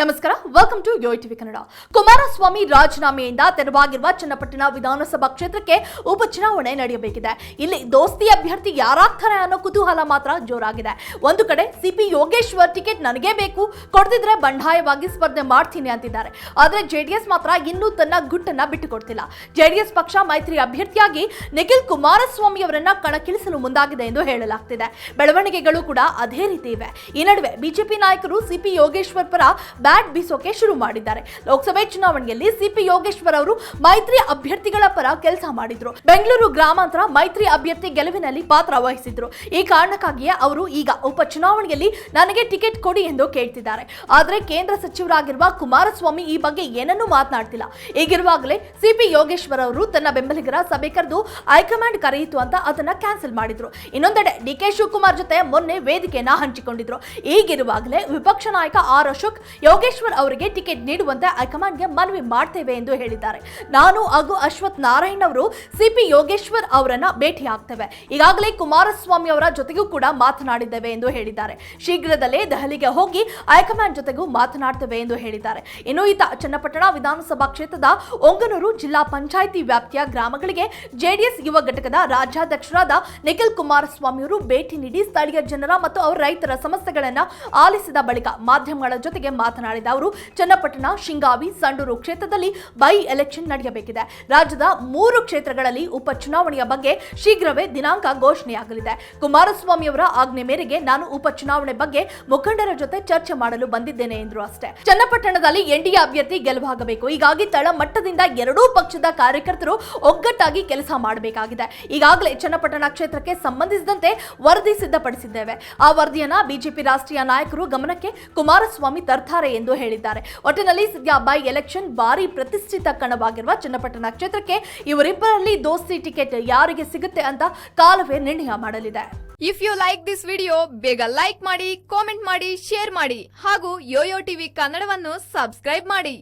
ನಮಸ್ಕಾರ welcome to Yo TV Kannada Kumaraswamy ರಾಜೀನಾಮೆಯಿಂದ ತೆರವಾಗಿರುವ ಚನ್ನಪಟ್ಟಣ ವಿಧಾನಸಭಾ ಕ್ಷೇತ್ರಕ್ಕೆ ಉಪಚುನಾವಣೆ ನಡೆಯಬೇಕಿದೆ. ಇಲ್ಲಿ ದೋಸ್ತಿ ಅಭ್ಯರ್ಥಿ ಯಾರಾಗ್ತಾರೆ ಅನ್ನೋ ಕುತೂಹಲ ಮಾತ್ರ ಜೋರಾಗಿದೆ. ಒಂದು ಕಡೆ ಸಿಪಿ ಯೋಗೇಶ್ವರ್ ಟಿಕೆಟ್ ನನಗೇ ಬೇಕು, ಕೊಡದಿದ್ರೆ ಬಂಡಾಯವಾಗಿ ಸ್ಪರ್ಧೆ ಮಾಡ್ತೀನಿ ಅಂತಿದ್ದಾರೆ. ಆದರೆ ಜೆಡಿಎಸ್ ಮಾತ್ರ ಇನ್ನೂ ತನ್ನ ಗುಟ್ಟನ್ನ ಬಿಟ್ಟುಕೊಡ್ತಿಲ್ಲ. ಜೆಡಿಎಸ್ ಪಕ್ಷ ಮೈತ್ರಿ ಅಭ್ಯರ್ಥಿಯಾಗಿ ನಿಖಿಲ್ ಕುಮಾರಸ್ವಾಮಿ ಅವರನ್ನ ಕಣಕ್ಕಿಳಿಸಲು ಮುಂದಾಗಿದೆ ಎಂದು ಹೇಳಲಾಗ್ತಿದೆ. ಬೆಳವಣಿಗೆಗಳು ಕೂಡ ಅದೇ ರೀತಿ ಇವೆ. ಈ ನಡುವೆ ಬಿಜೆಪಿ ನಾಯಕರು ಸಿಪಿ ಯೋಗೇಶ್ವರ್ ಪರ ಬ್ಯಾಟ್ ಬೀಸೋಕೆ ಶುರು ಮಾಡಿದ್ದಾರೆ. ಲೋಕಸಭೆ ಚುನಾವಣೆಯಲ್ಲಿ ಸಿಪಿ ಯೋಗೇಶ್ವರ್ ಅವರು ಮೈತ್ರಿ ಅಭ್ಯರ್ಥಿಗಳ ಪರ ಕೆಲಸ ಮಾಡಿದ್ರು. ಬೆಂಗಳೂರು ಗ್ರಾಮಾಂತರ ಮೈತ್ರಿ ಅಭ್ಯರ್ಥಿ ಗೆಲುವಿನಲ್ಲಿ ಪಾತ್ರ ವಹಿಸಿದ್ರು. ಈ ಕಾರಣಕ್ಕಾಗಿಯೇ ಅವರು ಈಗ ಉಪಚುನಾವಣೆಯಲ್ಲಿ ನನಗೆ ಟಿಕೆಟ್ ಕೊಡಿ ಎಂದು ಕೇಳ್ತಿದ್ದಾರೆ. ಆದರೆ ಕೇಂದ್ರ ಸಚಿವರಾಗಿರುವ ಕುಮಾರಸ್ವಾಮಿ ಈ ಬಗ್ಗೆ ಏನನ್ನೂ ಮಾತನಾಡ್ತಿಲ್ಲ. ಈಗಿರುವಾಗಲೇ ಸಿಪಿ ಯೋಗೇಶ್ವರ್ ಅವರು ತನ್ನ ಬೆಂಬಲಿಗರ ಸಭೆ ಕರೆದು ಹೈಕಮಾಂಡ್ ಕರೆಯಿತು ಅಂತ ಅದನ್ನ ಕ್ಯಾನ್ಸಲ್ ಮಾಡಿದ್ರು. ಇನ್ನೊಂದೆಡೆ ಡಿ ಕೆ ಶಿವಕುಮಾರ್ ಜೊತೆ ಮೊನ್ನೆ ವೇದಿಕೆಯನ್ನ ಹಂಚಿಕೊಂಡಿದ್ರು. ಈಗಿರುವಾಗಲೇ ವಿಪಕ್ಷ ನಾಯಕ ಆರ್ ಅಶೋಕ್ ಯೋಗೇಶ್ವರ್ ಅವರಿಗೆ ಟಿಕೆಟ್ ನೀಡುವಂತೆ ಹೈಕಮಾಂಡ್ಗೆ ಮನವಿ ಮಾಡ್ತೇವೆ ಎಂದು ಹೇಳಿದ್ದಾರೆ. ನಾನು ಹಾಗೂ ಅಶ್ವಥ್ ನಾರಾಯಣ್ ಅವರು ಸಿಪಿ ಯೋಗೇಶ್ವರ್ ಅವರನ್ನ ಭೇಟಿ ಆಗ್ತೇವೆ ಈಗಾಗಲೇ ಕುಮಾರಸ್ವಾಮಿ ಅವರ ಜೊತೆಗೂ ಕೂಡ ಮಾತನಾಡಿದ್ದೇವೆ ಎಂದು ಹೇಳಿದ್ದಾರೆ. ಶೀಘ್ರದಲ್ಲೇ ದೆಹಲಿಗೆ ಹೋಗಿ ಹೈಕಮಾಂಡ್ ಜೊತೆಗೂ ಮಾತನಾಡ್ತೇವೆ ಎಂದು ಹೇಳಿದ್ದಾರೆ. ಇನ್ನು ಈತ ಚನ್ನಪಟ್ಟಣ ವಿಧಾನಸಭಾ ಕ್ಷೇತ್ರದ ಒಂಗನೂರು ಜಿಲ್ಲಾ ಪಂಚಾಯಿತಿ ವ್ಯಾಪ್ತಿಯ ಗ್ರಾಮಗಳಿಗೆ ಜೆಡಿಎಸ್ ಯುವ ಘಟಕದ ರಾಜ್ಯಾಧ್ಯಕ್ಷರಾದ ನಿಖಿಲ್ ಕುಮಾರಸ್ವಾಮಿ ಅವರು ಭೇಟಿ ನೀಡಿ ಸ್ಥಳೀಯ ಜನರ ಮತ್ತು ಅವರ ರೈತರ ಸಮಸ್ಯೆಗಳನ್ನು ಆಲಿಸಿದ ಬಳಿಕ ಮಾಧ್ಯಮಗಳ ಜೊತೆಗೆ ಮಾತನಾಡಿದ ಅವರು, ಚನ್ನಪಟ್ಟಣ, ಶಿಂಗಾವಿ, ಸಂಡೂರು ಕ್ಷೇತ್ರದಲ್ಲಿ ಬೈ ಎಲೆಕ್ಷನ್ ನಡೆಯಬೇಕಿದೆ. ರಾಜ್ಯದ ಮೂರು ಕ್ಷೇತ್ರಗಳಲ್ಲಿ ಉಪಚುನಾವಣೆಯ ಬಗ್ಗೆ ಶೀಘ್ರವೇ ದಿನಾಂಕ ಘೋಷಣೆಯಾಗಲಿದೆ. ಕುಮಾರಸ್ವಾಮಿ ಅವರ ಆಜ್ಞೆ ಮೇರೆಗೆ ನಾನು ಉಪಚುನಾವಣೆ ಬಗ್ಗೆ ಮುಖಂಡರ ಜೊತೆ ಚರ್ಚೆ ಮಾಡಲು ಬಂದಿದ್ದೇನೆ ಎಂದರು ಅಷ್ಟೇ. ಚನ್ನಪಟ್ಟಣದಲ್ಲಿ ಎನ್ಡಿಎ ಅಭ್ಯರ್ಥಿ ಗೆಲುವಾಗಬೇಕು. ಹೀಗಾಗಿ ತಳಮಟ್ಟದಿಂದ ಎರಡೂ ಪಕ್ಷದ ಕಾರ್ಯಕರ್ತರು ಒಗ್ಗಟ್ಟಾಗಿ ಕೆಲಸ ಮಾಡಬೇಕಾಗಿದೆ. ಈಗಾಗಲೇ ಚನ್ನಪಟ್ಟಣ ಕ್ಷೇತ್ರಕ್ಕೆ ಸಂಬಂಧಿಸಿದಂತೆ ವರದಿ ಸಿದ್ಧಪಡಿಸಿದ್ದೇವೆ. ಆ ವರದಿಯನ್ನ ಬಿಜೆಪಿ ರಾಷ್ಟ್ರೀಯ ನಾಯಕರು ಗಮನಕ್ಕೆ ಕುಮಾರಸ್ವಾಮಿ ತರ್ತಾರೆ ಎಂದು ಹೇಳಿದ್ದಾರೆ. ಒಟ್ಟಿನಲ್ಲಿ ಸಿದ್ದಾಬಾಯಿ ಎಲೆಕ್ಷನ್ ಭಾರಿ ಪ್ರತಿಷ್ಠಿತ ಕಣವಾಗಿರುವ ಚನ್ನಪಟ್ಟಣ ಕ್ಷೇತ್ರಕ್ಕೆ ಇವರಿಬ್ಬರಲ್ಲಿ ದೋಸ್ತಿ ಟಿಕೆಟ್ ಯಾರಿಗೆ ಸಿಗುತ್ತೆ ಅಂತ ಕಾಲವೇ ನಿರ್ಣಯ ಮಾಡಲಿದೆ. If you like this video ಬೇಗ ಲೈಕ್ ಮಾಡಿ ಕಾಮೆಂಟ್ ಮಾಡಿ ಶೇರ್ ಮಾಡಿ ಹಾಗೂ ಯೋಯೋ ಟಿವಿ ಕನ್ನಡವನ್ನು ಸಬ್ಸ್ಕ್ರೈಬ್ ಮಾಡಿ.